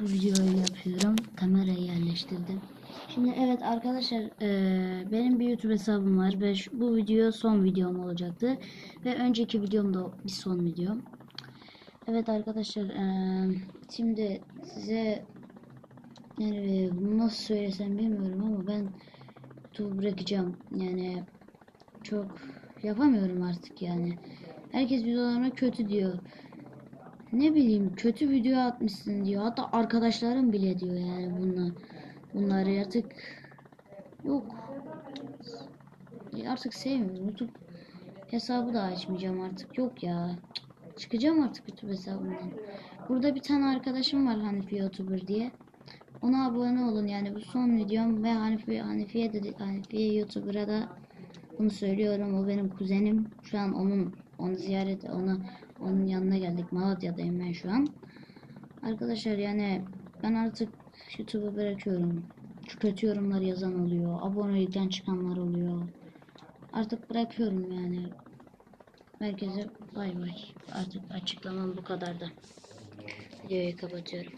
bu videoyu yapıyorum. Kamerayı yerleştirdim. Şimdi evet arkadaşlar eee, benim bir YouTube hesabım var ve şu- bu video son videom olacaktı. Ve önceki videom da bir son videom. Evet arkadaşlar eee, şimdi size yani nasıl söylesem bilmiyorum ama ben YouTube bırakacağım. Yani çok yapamıyorum artık yani. Herkes videolarıma kötü diyor. Ne bileyim kötü video atmışsın diyor. Hatta arkadaşlarım bile diyor yani bunlar. Bunları artık yok. Artık sevmiyorum. YouTube hesabı da açmayacağım artık. Yok ya. Çıkacağım artık YouTube hesabından. Burada bir tane arkadaşım var Hanifi YouTuber diye. Ona abone olun yani bu son videom ve Hanifi Hanifiye de Hanifiye YouTuber'a da bunu söylüyorum. O benim kuzenim. Şu an onun onu ziyaret ona onun yanına geldik. Malatya'dayım ben şu an. Arkadaşlar yani ben artık YouTube'u bırakıyorum. Şu kötü yorumlar yazan oluyor. Abonelikten çıkanlar oluyor. Artık bırakıyorum yani. Herkese bay bay. Artık açıklamam bu kadar da. Videoyu kapatıyorum.